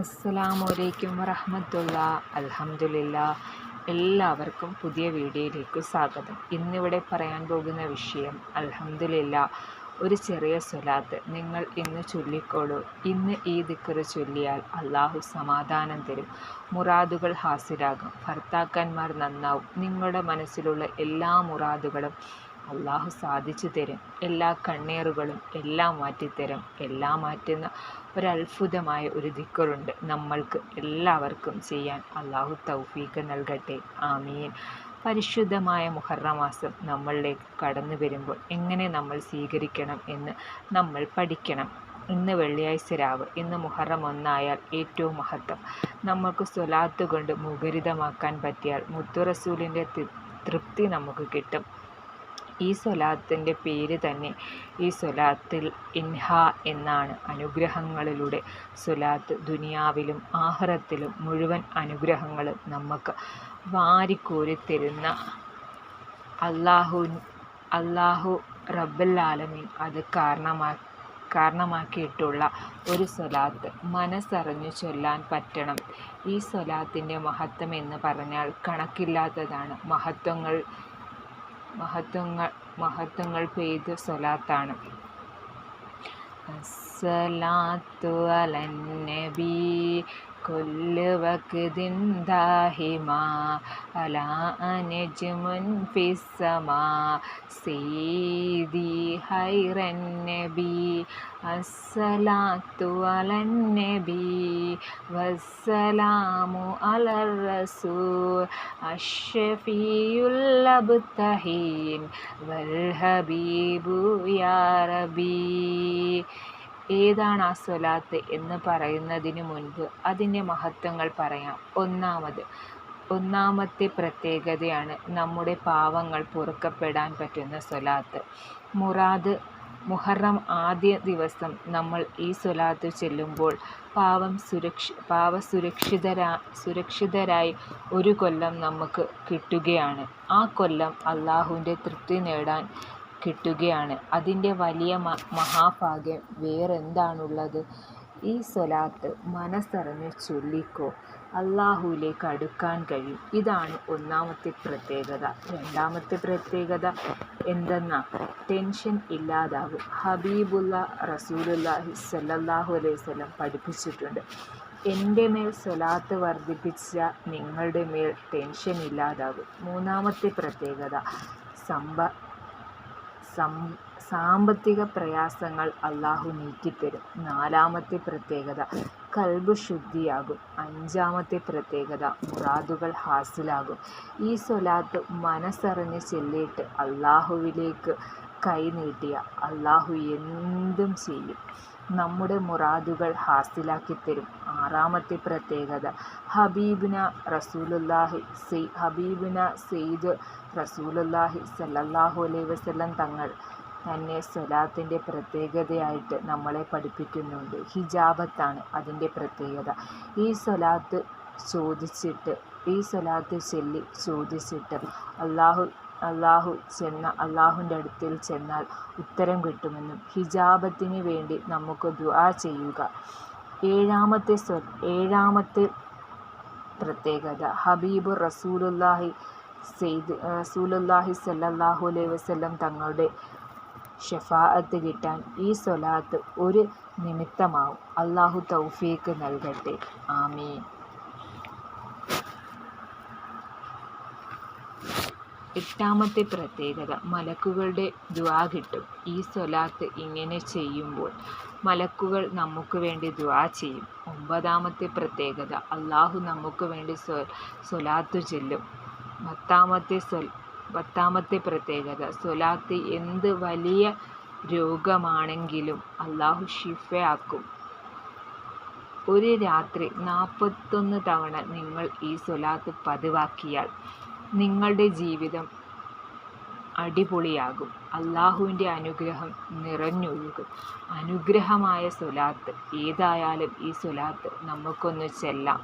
അസ്സലാമലൈക്കും വറഹമത്തുള്ള. അലഹമുല്ല എല്ലാവർക്കും പുതിയ വീഡിയോയിലേക്ക് സ്വാഗതം. ഇന്നിവിടെ പറയാൻ പോകുന്ന വിഷയം അലഹമുല്ല ഒരു ചെറിയ സ്വലാത്ത്. നിങ്ങൾ ഇന്ന് ചൊല്ലിക്കോളൂ. ഇന്ന് ഈ ദിക്കറ് ചൊല്ലിയാൽ അള്ളാഹു സമാധാനം തരും. മുറാദുകൾ ഹാസിലാകും. ഭർത്താക്കന്മാർ നന്നാവും. നിങ്ങളുടെ മനസ്സിലുള്ള എല്ലാ മുറാദുകളും അള്ളാഹു സാധിച്ചു തരും. എല്ലാ കണ്ണീറുകളും എല്ലാം മാറ്റിത്തരും. എല്ലാം മാറ്റുന്ന ഒരത്ഭുതമായ ഒരു ദിക്കറുണ്ട് നമ്മൾക്ക് എല്ലാവർക്കും ചെയ്യാൻ. അള്ളാഹു തൗഫീഖ് നൽകട്ടെ. ആമീൻ. പരിശുദ്ധമായ മുഹറമാസം നമ്മളിലേക്ക് കടന്നു വരുമ്പോൾ എങ്ങനെ നമ്മൾ സ്വീകരിക്കണം എന്ന് നമ്മൾ പഠിക്കണം. ഇന്ന് വെള്ളിയാഴ്ച രാവ്. ഇന്ന് മുഹറം ഒന്നായാൽ ഏറ്റവും മഹത്വം. നമ്മൾക്ക് സ്വലാത്ത് കൊണ്ട് മുഖരിതമാക്കാൻ പറ്റിയാൽ മുത്തുറസൂലിന്റെ തൃപ്തി നമുക്ക് കിട്ടും. ഈ സ്വലാത്തിന്റെ പേര് തന്നെ ഈ സ്വലാത്തിൽ ഇൻഹ എന്നാണ്. അനുഗ്രഹങ്ങളിലൂടെ സ്വലാത്ത് ദുനിയാവിലും ആഹ്റത്തിലും മുഴുവൻ അനുഗ്രഹങ്ങളും നമുക്ക് വാരിക്കോരി തരുന്ന അള്ളാഹു അള്ളാഹു റബ്ബല്ലാലമി അത് കാരണമാ കാരണമാക്കിയിട്ടുള്ള ഒരു സ്വലാത്ത്. മനസ്സറിഞ്ഞു ചൊല്ലാൻ പറ്റണം. ഈ സ്വലാത്തിന്റെ മഹത്വം എന്ന് പറഞ്ഞാൽ കണക്കില്ലാത്തതാണ്. മഹത്വങ്ങൾ മഹത്വങ്ങൾ മഹത്വങ്ങൾ പെയ്ത സ്വലാത്താണ് അസ്സലാത്തു അലന്നബി കൊല്ലുവക്ക് ദിന്ദാഹിമാ അലാ അനജ്മുൻ ഫിസ്സമാ സീദി ഹൈറൻ നബി അസ്സലാത്തു അലൻ നബി വസ്സലാമു അലർ റസൂൽ അഷ്ഫീയുൽ അബ്തഹീൻ വൽ ഹബീബു യാ റബീ. ഏതാണ് ആ സ്വലാത്ത് എന്ന് പറയുന്നതിന് മുൻപ് അതിന്റെ മഹത്വങ്ങൾ പറയാം. ഒന്നാമത് ഒന്നാമത്തെ പ്രത്യേകതയാണ് നമ്മുടെ പാവങ്ങൾ പൊറുക്കപ്പെടാൻ പറ്റുന്ന സ്വലാത്ത്. മുറാദ് മുഹറം ആദ്യ ദിവസം നമ്മൾ ഈ സ്വലാത്ത് ചെല്ലുമ്പോൾ പാവം സുരക്ഷ പാവ സുരക്ഷിതരാ സുരക്ഷിതരായി ഒരു കൊല്ലം നമുക്ക് കിട്ടുകയാണ്. ആ കൊല്ലം അള്ളാഹുവിന്റെ തൃപ്തി നേടാൻ കിട്ടുകയാണ്. അതിന്റെ വലിയ മഹാഭാഗ്യം വേറെന്താണുള്ളത്? ഈ സ്വലാത്ത് മനസ്സറിഞ്ഞ് ചൊല്ലിക്കോ. അള്ളാഹുവിലേക്ക് അടുക്കാൻ കഴിയും. ഇതാണ് ഒന്നാമത്തെ പ്രത്യേകത. രണ്ടാമത്തെ പ്രത്യേകത എന്തെന്നാൽ ടെൻഷൻ ഇല്ലാതാകും ഹബീബുള്ള റസൂലുല്ലാഹി സല്ലാഹു അലൈഹി വസല്ലം പഠിപ്പിച്ചിട്ടുണ്ട്. എന്റെ മേൽ സ്വലാത്ത് വർദ്ധിപ്പിച്ച നിങ്ങളുടെ മേൽ ടെൻഷൻ ഇല്ലാതാകും മൂന്നാമത്തെ പ്രത്യേകത സമ്പ സാമ്പത്തിക പ്രയാസങ്ങൾ അള്ളാഹു നീക്കിത്തരും. നാലാമത്തെ പ്രത്യേകത കൽബ് ശുദ്ധിയാകും. അഞ്ചാമത്തെ പ്രത്യേകത മുറാദുകൾ ഹാസിലാകും. ഈ സ്വലാത്ത് മനസ്സറിഞ്ഞ് ചെല്ലിയിട്ട് അള്ളാഹുവിലേക്ക് കൈ നീട്ടിയ അള്ളാഹു എന്തും ചെയ്യും. നമ്മുടെ മുറാദുകൾ ഹാസിലാക്കി തരും ആറാമത്തെ പ്രത്യേകത. ഹബീബിന റസൂലുല്ലാഹി സെയ് ഹബീബിന സെയ്ദ് റസൂലുല്ലാഹി സല്ലല്ലാഹു അലൈഹി വസല്ലം തങ്ങൾ തന്നെ സ്വലാത്തിന്റെ പ്രത്യേകതയായിട്ട് നമ്മളെ പഠിപ്പിക്കുന്നുണ്ട്. ഹിജാബത്താണ് അതിന്റെ പ്രത്യേകത. ഈ സ്വലാത്ത് ചോദിച്ചിട്ട് ഈ സ്വലാത്ത് ചൊല്ലി ചോദിച്ചിട്ട് അള്ളാഹു അള്ളാഹു ചെന്ന അള്ളാഹുവിന്റെ അടുത്തിൽ ചെന്നാൽ ഉത്തരം കിട്ടുമെന്നും ഹിജാബത്തിന് വേണ്ടി നമുക്ക് ദുആ ചെയ്യുക. ഏഴാമത്തെ സ്വ ഏഴാമത്തെ പ്രത്യേകത. ഹബീബ് റസൂലുല്ലാഹി സെയ്ദ് റസൂലുല്ലാഹി സല്ലാഹു അലൈഹി വസ്ലം തങ്ങളുടെ ഷഫാഅത്ത് കിട്ടാൻ ഈ സ്വലാത്ത് ഒരു നിമിത്തമാവും. അള്ളാഹു തൗഫീക്ക് നൽകട്ടെ. ആമീൻ. എട്ടാമത്തെ പ്രത്യേകത മലക്കുകളുടെ ദ്വാ കിട്ടും. ഈ സ്വലാത്ത് ഇങ്ങനെ ചെയ്യുമ്പോൾ മലക്കുകൾ നമുക്ക് വേണ്ടി ദുവാ ചെയ്യും. ഒമ്പതാമത്തെ പ്രത്യേകത അള്ളാഹു നമുക്ക് വേണ്ടി സ്വ സ്വലാത്തു ചെല്ലും. പത്താമത്തെ സ്വൽ പത്താമത്തെ പ്രത്യേകത സ്വലാത്ത് എന്ത് വലിയ രോഗമാണെങ്കിലും അള്ളാഹു ഷിഫയാക്കും ഒരു രാത്രി നാൽപ്പത്തൊന്ന് തവണ നിങ്ങൾ ഈ സ്വലാത്ത് പതിവാക്കിയാൽ നിങ്ങളുടെ ജീവിതം അടിപൊളിയാകും. അള്ളാഹുവിന്റെ അനുഗ്രഹം നിറഞ്ഞൊഴുകും. അനുഗ്രഹമായ സ്വലാത്ത് ഏതായാലും ഈ സ്വലാത്ത് നമുക്കൊന്ന് ചെല്ലാം.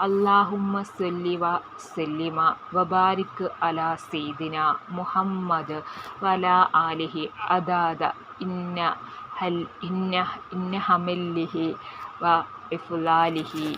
അള്ളാഹുമ്മ സല്ലിവ സല്ലിമ വബാരിക്ക് അല സീദിന മുഹമ്മദ് വല ആലിഹി അദാദ ഇന്ന ഹൽ ഇന്ന ഇന്ന ഹമല്ലിഹി വ ഇഫ്ലാലിഹി